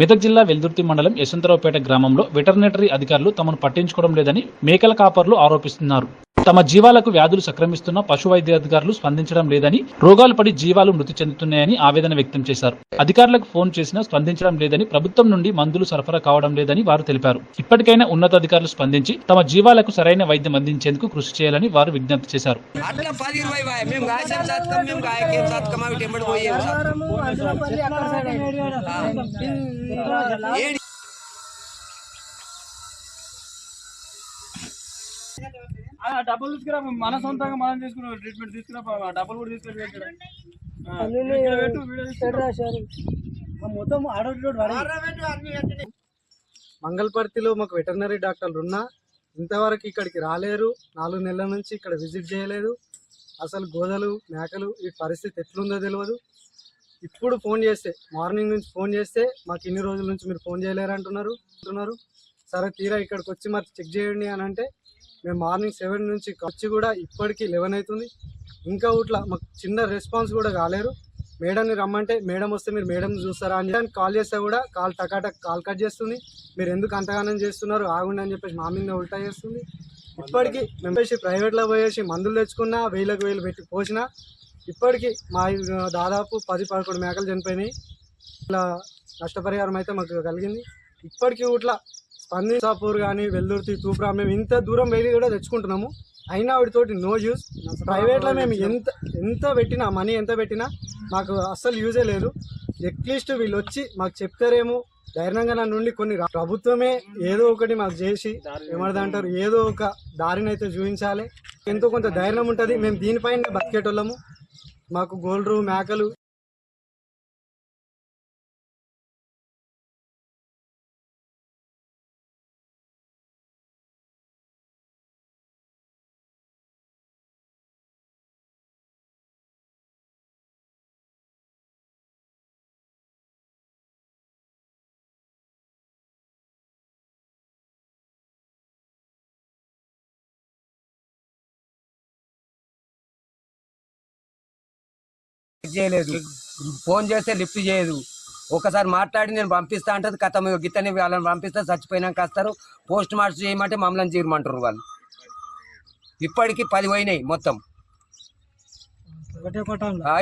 మెదక్ జిల్లా వెల్దుర్తి మండలం యశవంతరావుపేట గ్రామంలో వెటర్నటరీ అధికారులు తమను పట్టించుకోవడం లేదని మేకల కాపర్లు ఆరోపిస్తున్నారు. తమ జీవాలకు వ్యాధులు సక్రమిస్తున్న పశు వైద్యాధికారులు స్పందించడం లేదని రోగాలు పడి జీవాలు మృతి చెందుతున్నాయని ఆవేదన వ్యక్తం చేశారు. అధికారులకు ఫోన్ చేసినా స్పందించడం లేదని ప్రభుత్వం నుండి మందులు సరఫరా కావడం లేదని వారు తెలిపారు. ఇప్పటికైనా ఉన్నతాధికారులు స్పందించి తమ జీవాలకు సరైన వైద్యం అందించేందుకు కృషి చేయాలని వారు విజ్ఞప్తి చేశారు. ఆ డబ్బులు తీసుకురా మన సొంతంగా మనం తీసుకున్నాం ట్రీట్మెంట్ తీసుకురా డబ్బులు కూడా తీసుకొని. మొత్తం ఆడోటి మంగళపర్తిలో మాకు వెటర్నరీ డాక్టర్లు ఉన్నా ఇంతవరకు ఇక్కడికి రాలేరు. నాలుగు నెలల నుంచి ఇక్కడ విజిట్ చేయలేదు. అసలు గోదలు మేకలు ఈ పరిస్థితి ఎట్లుందో తెలియదు ఇప్పుడు ఫోన్ చేస్తే మార్నింగ్ నుంచి ఫోన్ చేస్తే మాకు ఇన్ని రోజుల నుంచి మీరు ఫోన్ చేయలేరు అంటున్నారు అంటున్నారు. సరే తీరా ఇక్కడికి వచ్చి మరి చెక్ చేయండి అని అంటే మేము మార్నింగ్ సెవెన్ నుంచి వచ్చి కూడా ఇప్పటికీ లెవెన్ అవుతుంది. ఇంకా ఇట్లా మాకు చిన్న రెస్పాన్స్ కూడా కాలేరు మేడంని రమ్మంటే మేడం వస్తే మీరు మేడం చూస్తారా? అని చెప్పి కాల్ చేస్తే కూడా కాల్ టకాటక్ కాల్ కట్ చేస్తుంది. మీరు ఎందుకు అంతగానం చేస్తున్నారు? ఆగుండి అని చెప్పేసి మా మీద ఉల్టా చేస్తుంది. ఇప్పటికీ మేము ప్రైవేట్లో పోయేసి మందులు తెచ్చుకున్నా వేలకు వేలు పెట్టి పోసినా ఇప్పటికీ మా దాదాపు పది పదకొండు మేకలు చనిపోయినాయి. ఇట్లా నష్టపరిహారం అయితే మాకు కలిగింది. ఇప్పటికీ ఇట్లా స్పందించాపూర్ కానీ వెల్దుర్తి తూప్రా మేము ఇంత దూరం వెళ్ళి కూడా తెచ్చుకుంటున్నాము. అయినా వాటితోటి నో యూస్ ప్రైవేట్లో మేము ఎంత ఎంత పెట్టినా మనీ ఎంత పెట్టినా మాకు అస్సలు యూజే లేదు. అట్లీస్ట్ వీళ్ళు వచ్చి మాకు చెప్తారేమో. ధైర్యంగా నా నుండి కొన్ని ప్రభుత్వమే ఏదో ఒకటి మాకు చేసి ఏమన్నది అంటారు ఏదో ఒక దారిని అయితే చూపించాలి. ఎంతో కొంత ధైర్యం ఉంటుంది. మేము దీనిపైన బతికేటోళ్ళము. మాకు గోల్డ్రు మేకలు చేయలేదు. ఫోన్ చేస్తే లిఫ్ట్ చేయదు. ఒకసారి మాట్లాడి నేను పంపిస్తా అంటది కథ గిత్తని వాళ్ళని పంపిస్తే చచ్చిపోయినాక వస్తారు. పోస్ట్ మార్టం చేయమంటే మమ్మల్ని తీరమంటారు వాళ్ళు. ఇప్పటికి పది పోయినాయి మొత్తం.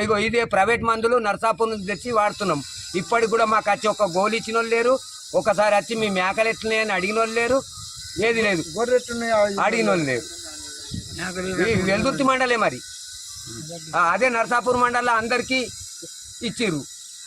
ఇగో ఇదే ప్రైవేట్ మందులు నర్సాపూర్ నుంచి తెచ్చి వాడుతున్నాం. ఇప్పటికి కూడా మాకు వచ్చి ఒక గోళీ ఇచ్చిన వాళ్ళు లేరు. ఒకసారి వచ్చి మీ మేకలు ఎట్లున్నాయని అడిగిన వాళ్ళు లేరు. ఏది లేదు. అడిగిన వాళ్ళు లేరు. ఈ వెల్దుర్తి మండలే మరి. అదే నర్సాపూర్ మండలం అందరికీ ఇచ్చిర్రు.